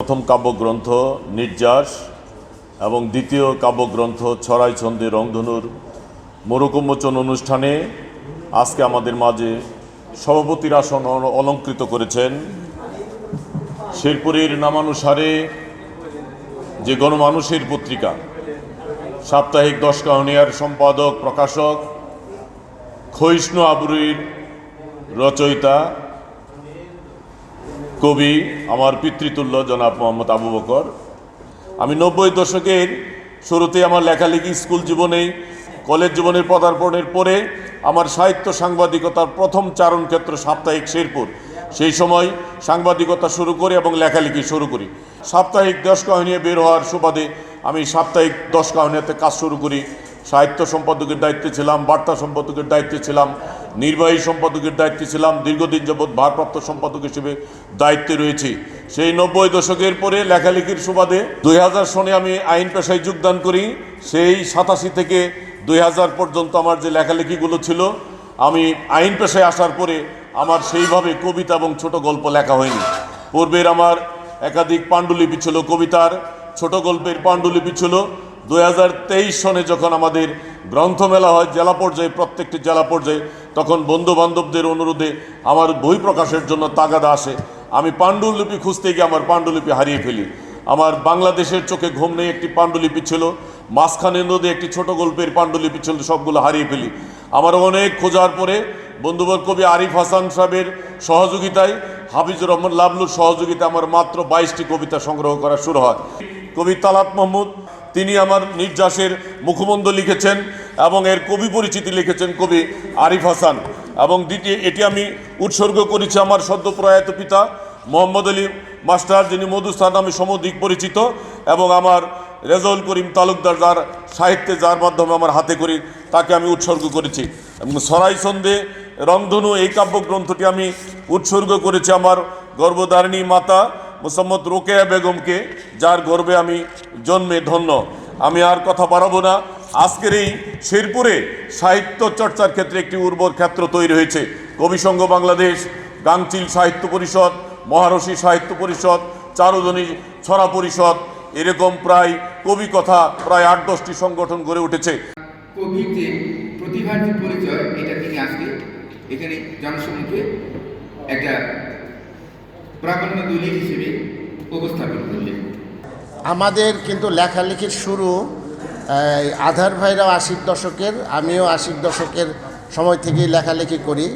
প্রথম কাব্যগ্রন্থ নির্যাস এবং দ্বিতীয় কাব্যগ্রন্থ ছড়াই ছন্দে রংধনুর মরুকুম্মোচন অনুষ্ঠানে আজকে আমাদের মাঝে সভাপতির আসন অলঙ্কৃত করেছেন। শেরপুরের নামানুসারে যে গণমানুষের পত্রিকা, সাপ্তাহিক দশ কাহনিয়ার সম্পাদক, প্রকাশক, ক্ষয়িষ্ণু আবরুর রচয়িতা কবি আমার পিতৃতুল্য জনাব মোহাম্মদ আবু বকর। আমি নব্বই দশকের শুরুতে আমার লেখালেখি স্কুল জীবনে কলেজ জীবনের পদার্পণের পরে আমার সাহিত্য সাংবাদিকতার প্রথম চারণ ক্ষেত্র সাপ্তাহিক শেরপুর। সেই সময় সাংবাদিকতা শুরু করি এবং লেখালেখি শুরু করি। সাপ্তাহিক দশ কাহিনী বের হওয়ার সুবাদে আমি সাপ্তাহিক দশ কাহিনীতে কাজ শুরু করি। সাহিত্য সম্পাদকের দায়িত্বে ছিলাম, বার্তা সম্পাদকের দায়িত্বে ছিলাম নির্বাহী সম্পাদকের দায়িত্বে ছিলাম, দীর্ঘদিন যাবৎ ভারপ্রাপ্ত সম্পাদক হিসেবে দায়িত্বে রয়েছি। সেই নব্বই দশকের পরে লেখালেখির সুবাদে দুই হাজার সনে আমি আইন পেশায় যোগদান করি। সেই সাতাশি থেকে দুই হাজার পর্যন্ত আমার যে লেখালেখিগুলো ছিল, আমি আইন পেশায় আসার পরে আমার সেইভাবে কবিতা এবং ছোট গল্প লেখা হয়নি। পূর্বের আমার একাধিক পাণ্ডুলিপি ছিল কবিতার, ছোট গল্পের পাণ্ডুলিপি ছিল। দু হাজার তেইশ সনে যখন আমাদের গ্রন্থমেলা হয়, জেলা পর্যায়ে, প্রত্যেকটি জেলা পর্যায়ে তখন বন্ধু বান্ধবদের অনুরোধে আমার বই প্রকাশের জন্য তাগাদা আসে। আমি পাণ্ডুলিপি খুঁজতে গিয়ে আমার পাণ্ডুলিপি হারিয়ে ফেলি। আমার বাংলাদেশের চোখে ঘুম নেই একটি পাণ্ডুলিপি ছিল, মাঝখানে নদী একটি ছোট গল্পের পাণ্ডুলিপি ছিল, সবগুলো হারিয়ে ফেলি। আমার অনেক খোঁজার পরে বন্ধুবর কবি আরিফ হাসান সাহেবের সহযোগিতায়, হাফিজুর রহমান লাবলুর সহযোগিতায় আমার মাত্র বাইশটি কবিতা সংগ্রহ করা শুরু হয়। কবি তালাত মাহমুদ তিনি আমার নির্যাসের মুখবন্ধ লিখেছেন এবং এর কবি পরিচিতি লিখেছেন কবি আরিফ হাসান। এবং দ্বিতীয়, এটি আমি উৎসর্গ করেছি আমার সদ্য প্রয়াত পিতা মোহাম্মদ আলী মাস্টার, যিনি মধুস্থান নামে সমধিক পরিচিত এবং আমার রেজাউল করিম তালুকদার যার সাহিত্যে, যার মাধ্যমে আমার হাতে করি, তাকে আমি উৎসর্গ করেছি। এবং সরাই সন্ধে রংধনু এই কাব্যগ্রন্থটি আমি উৎসর্গ করেছি আমার গর্ভধারিণী মাতা মোসাম্মদ রোকেয়া বেগমকে, যার গর্বে আমি জন্মে ধন্য। আমি আর কথা বাড়াবো না। আজকের এই শেরপুরে সাহিত্য চর্চার ক্ষেত্রে একটি উর্বর ক্ষেত্র তৈরি হয়েছে। কবি সংঘ বাংলাদেশ গাংচিল সাহিত্য পরিষদ, মহারশী সাহিত্য পরিষদ চারুজনী ছড়া পরিষদ, এরকম প্রায় কবি কথা প্রায় আট দশটি সংগঠন গড়ে উঠেছে। কবির যে প্রতিভার যে পরিচয়, এটা তিনি আজকে এখানে জনসম্মুখে একটা দলিল হিসেবে উপস্থাপন করলেন। আমাদের কিন্তু লেখালেখির শুরু আধার ভাইরাও আশির দশকের, আমিও আশির দশকের সময় থেকেই লেখালেখি করি।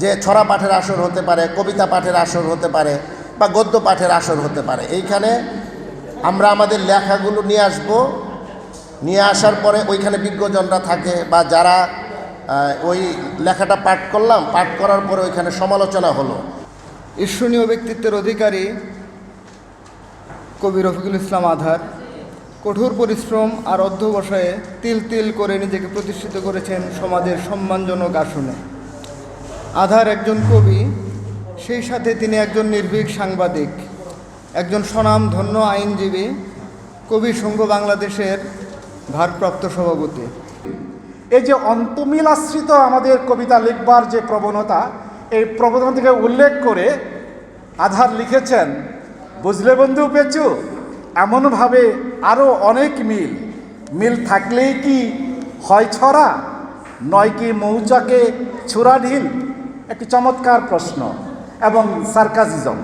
যে ছড়া পাঠের আসর হতে পারে, কবিতা পাঠের আসর হতে পারে বা গদ্য পাঠের আসর হতে পারে। এইখানে আমরা আমাদের লেখাগুলো নিয়ে আসব। নিয়ে আসার পরে ওইখানে বিজ্ঞজনরা থাকে বা যারা ওই লেখাটা পাঠ করলাম, পাঠ করার পরে ওইখানে সমালোচনা হলো। ঈর্ষণীয় ব্যক্তিত্বের অধিকারী কবি রফিকুল ইসলাম আধার। কঠোর পরিশ্রম আর অধ্যবসায়ে তিল তিল করে নিজেকে প্রতিষ্ঠিত করেছেন সমাজের সম্মানজনক আসনে। আধার একজন কবি, সেই সাথে তিনি একজন নির্ভীক সাংবাদিক, একজন স্বনামধন্য আইনজীবী, কবি সংঘ বাংলাদেশের ভারপ্রাপ্ত সভাপতি। এই যে অন্তমিলাশ্রিত আমাদের কবিতা লিখবার যে প্রবণতা এই প্রবণতা থেকে উল্লেখ করে আধার লিখেছেন, বুঝলে বন্ধু পেঁচু? এমনভাবে আরও অনেক মিল। মিল থাকলেই কি হয় ছড়া? নয় কি মৌচাকে ছুরা ঢিল? একটি চমৎকার প্রশ্ন। এবং সার্কাজিজম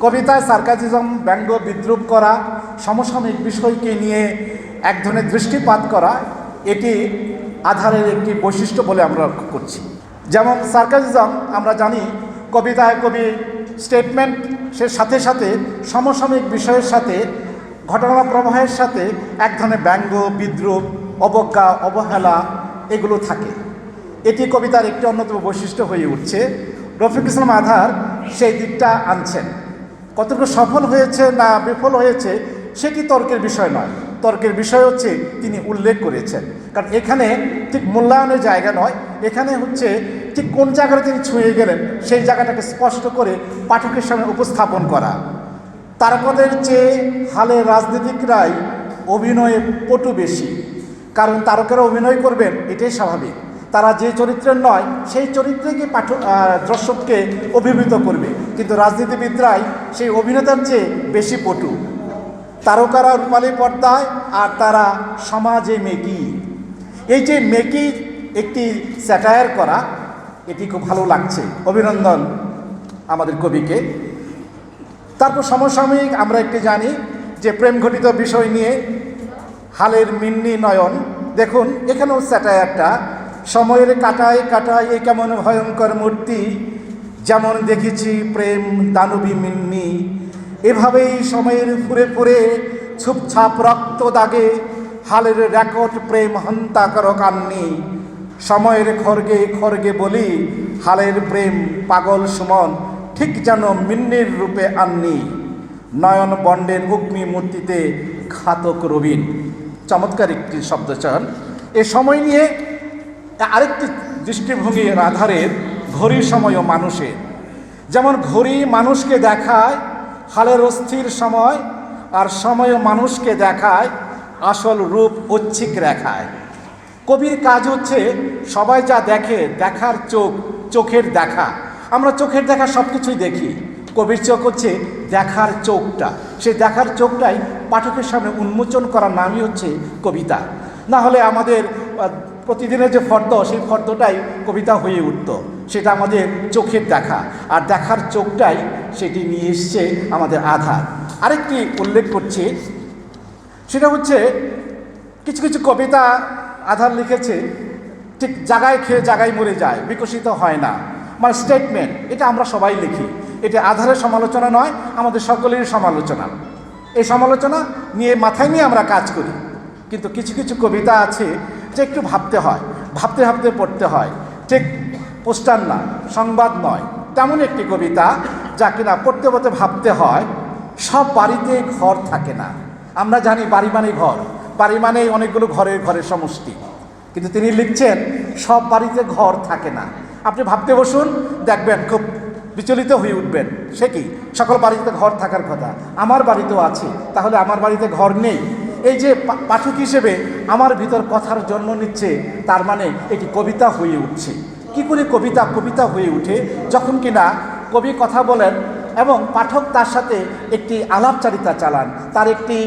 কবিতায় সার্কাজিজম ব্যঙ্গ, বিদ্রুপ করা, সমসাময়িক বিষয়কে নিয়ে এক ধরনের দৃষ্টিপাত করা, এটি আধারের একটি বৈশিষ্ট্য বলে আমরা লক্ষ্য করছি। যেমন সার্কাজিজম আমরা জানি কবিতায় কবি স্টেটমেন্ট সে সাথে সাথে সমসাময়িক বিষয়ের সাথে ঘটনা প্রবাহের সাথে এক ধরনের ব্যঙ্গ, বিদ্রুপ, অবজ্ঞা, অবহেলা এগুলো থাকে। এটি কবিতার একটি অন্যতম বৈশিষ্ট্য হয়ে উঠছে। রফিক ইসলাম আধার সেই দিকটা আনছেন। কতটুকু সফল হয়েছে না বিফল হয়েছে সেটি তর্কের বিষয় নয়। তর্কের বিষয় হচ্ছে তিনি উল্লেখ করেছেন। কারণ এখানে ঠিক মূল্যায়নের জায়গা নয় এখানে হচ্ছে ঠিক কোন জায়গাটা তিনি ছুঁয়ে গেলেন, সেই জায়গাটাকে স্পষ্ট করে পাঠকের সামনে উপস্থাপন করা। তারকাদের চেয়ে হালে রাজনীতিকরাই অভিনয়ে পটু বেশি, কারণ তারকারা অভিনয় করবেন, এটাই স্বাভাবিক। তারা যে চরিত্রের নয়, সেই চরিত্রকে পাঠ দর্শককে অভিভূত করবে, কিন্তু রাজনীতিবিদরাই সেই অভিনেতার চেয়ে বেশি পটু। তারকারা রূপালী পর্দায় আর তারা সমাজে মেকি। এই যে মেকি একটি স্যাটায়ার করা, এটি খুব ভালো লাগছে। অভিনন্দন আমাদের কবিকে। তারপর সমসাময়িক আমরা একটি জানি যে প্রেম ঘটিত বিষয় নিয়ে হালের মিন্নি নয়ন। দেখুন, এখানেও স্যাটায়ারটা, সময়ের কাটায় কাটায় এ কেমন ভয়ঙ্কর মূর্তি, যেমন দেখেছি প্রেম দানবী মিন্নি। এভাবেই সময়ের ফুরে ফুরে ছুপছাপ রক্ত দাগে হালের রেকর্ড প্রেম হন্তা কর কান্নি। সময়ের খড়গে খর্গে বলি, হালের প্রেম পাগল সুমন, ঠিক যেন মিন্নির রূপে আননি। নয়ন বন্ডের অগ্নি মূর্তিতে ঘাতক রবিন। চমৎকার একটি শব্দচয়ন। এ সময় নিয়ে আরেকটি দৃষ্টিভঙ্গি আধারের ঘড়ির সময় মানুষের। যেমন ঘড়ি মানুষকে দেখায়, হালের অস্থির সময়, আর সময় মানুষকে দেখায়, আসল রূপ ঐচ্ছিক রেখায়। কবির কাজ হচ্ছে সবাই যা দেখে দেখার চোখ, চোখের দেখা। আমরা চোখের দেখা সব কিছুই দেখি। কবির চোখ হচ্ছে দেখার চোখটা। সেই দেখার চোখটাই পাঠকের সামনে উন্মোচন করার নামই হচ্ছে কবিতা। না হলে আমাদের প্রতিদিনের যে ফর্দ, সেই ফর্দটাই কবিতা হয়ে উঠত। সেটা আমাদের চোখের দেখা। আর দেখার চোখটাই সেটি নিয়ে এসছে আমাদের আধার। আরেকটি উল্লেখ করছি। সেটা হচ্ছে, কিছু কিছু কবিতা আধার লিখেছে, ঠিক জায়গায় খেয়ে জায়গায় মরে যায়, বিকশিত হয় না। মানে স্টেটমেন্ট এটা আমরা সবাই লিখি। এটা আধারের সমালোচনা নয়, আমাদের সকলেরই সমালোচনা। এই সমালোচনা নিয়ে মাথায় নিয়ে আমরা কাজ করি। কিন্তু কিছু কিছু কবিতা আছে যে একটু ভাবতে হয়, ভাবতে ভাবতে পড়তে হয়। ঠিক পোস্টার না, সংবাদ নয়, তেমন একটি কবিতা যা কিনা পড়তে পড়তে ভাবতে হয়, সব বাড়িতে ঘর থাকে না। আমরা জানি বাড়ি মানে ঘর। বাড়ি মানেই অনেকগুলো ঘরের ঘরের সমষ্টি। কিন্তু তিনি লিখছেন, সব বাড়িতে ঘর থাকে না। আপনি ভাবতে বসুন, দেখবেন খুব বিচলিত হয়ে উঠবেন। সে কি? সকল বাড়িতে ঘর থাকার কথা। আমার বাড়িতেও আছে, তাহলে আমার বাড়িতে ঘর নেই। এই যে পাঠক হিসেবে আমার ভিতর কথার জন্ম নিচ্ছে, তার মানে এটি কবিতা হয়ে উঠছে। কি করে কবিতা কবিতা হয়ে উঠে? যখন কিনা কবি কথা বলেন এবং পাঠক তার সাথে একটি আলাপচারিতা চালান, তার একটি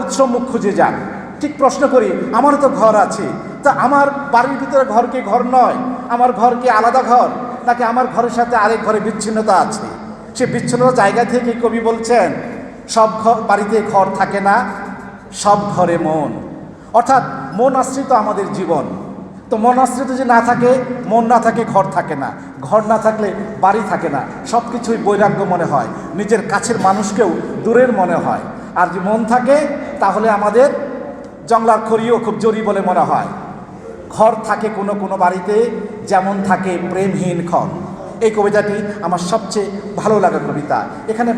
উৎসমুখ খুঁজে যান। ঠিক প্রশ্ন করি, আমারও তো ঘর আছে। তা আমার বাড়ির ভিতরে ঘর কি ঘর নয়? আমার ঘর কি আলাদা ঘর? নাকি আমার ঘরের সাথে আরেক ঘরে বিচ্ছিন্নতা আছে? সে বিচ্ছিন্ন জায়গা থেকে কবি বলছেন, সব ঘর, বাড়িতে ঘর থাকে না, সব ঘরে মন। অর্থাৎ মন আশ্রিত আমাদের জীবন। তো মন আশ্রিত যে না থাকে, মন না থাকে, ঘর থাকে না। ঘর না থাকলে বাড়ি থাকে না। সব কিছুই বৈরাগ্য মনে হয়। নিজের কাছের মানুষকেও দূরের মনে হয়। আর যে মন থাকে, তাহলে আমাদের জংলার খড়িও খুব জরি বলে মনে হয়। ঘর থাকে কোনো কোনো বাড়িতে, যেমন থাকে প্রেমহীন ক্ষণ এই কবিতাটি আমার সবচেয়ে ভালো লাগা কবিতা। এখানে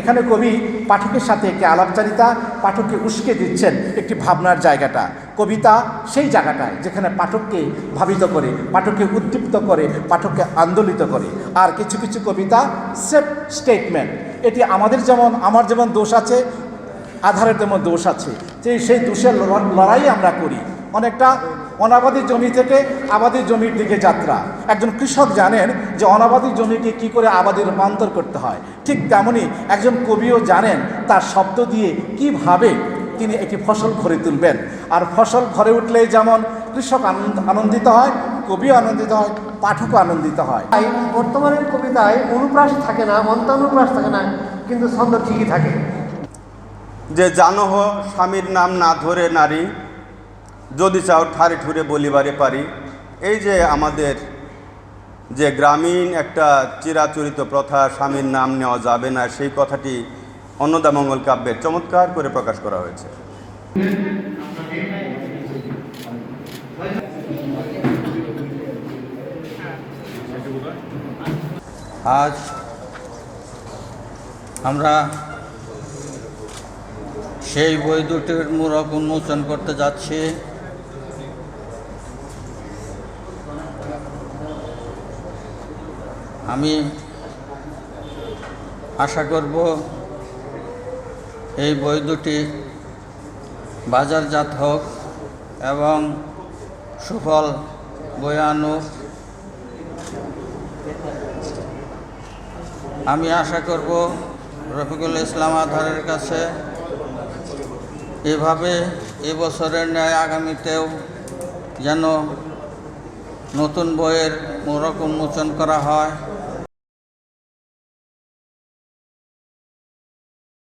এখানে কবি পাঠকের সাথে একটি আলাপচারিতা, পাঠককে উস্কে দিচ্ছেন একটি ভাবনার জায়গাটা। কবিতা সেই জায়গাটায় যেখানে পাঠককে ভাবিত করে, পাঠককে উদ্দীপ্ত করে, পাঠককে আন্দোলিত করে। আর কিছু কিছু কবিতা সেফ স্টেটমেন্ট। এটি আমাদের যেমন, আমার যেমন দোষ আছে আধারের তেমন দোষ আছে। যে সেই দোষের লড়া- লড়াই আমরা করি। অনেকটা অনাবাদী জমি থেকে আবাদী জমির দিকে যাত্রা। একজন কৃষক জানেন যে অনাবাদী জমিকে কি করে আবাদী রূপান্তর করতে হয়। ঠিক তেমনি একজন কবিও জানেন তার শব্দ দিয়ে কীভাবে তিনি একটি ফসল ঘরে তুলবেন। আর ফসল ঘরে উঠলে যেমন কৃষক আনন্দ, আনন্দিত হয়, কবিও আনন্দিত হয়, পাঠকও আনন্দিত হয়। তাই বর্তমানের কবিতায় অনুপ্রাস থাকে না, মন্তানুপ্রাস থাকে না, কিন্তু ছন্দ ঠিকই থাকে। যে জানহ স্বামীর নাম না ধরে নারী, যদি চাও ঠারে ঠুরে বলিবারে পারি। এই যে আমাদের যে গ্রামীণ একটা চিরাচরিত প্রথা, স্বামীর নাম নেওয়া যাবে না, সেই কথাটি অন্নদামঙ্গল কাব্যের চমৎকার করে প্রকাশ করা হয়েছে। আজ আমরা সেই বই দুটির মূরক উন্মোচন করতে যাচ্ছি। আমি আশা করব এই বই দুটি বাজারজাত হোক এবং সুফল বয়ে আনুক। আমি আশা করব রফিকুল ইসলাম আধারের কাছে এভাবে এবছরের ন্যায় আগামীতেও যেন নতুন বইয়ের মোড়ক উন্মোচন করা হয়।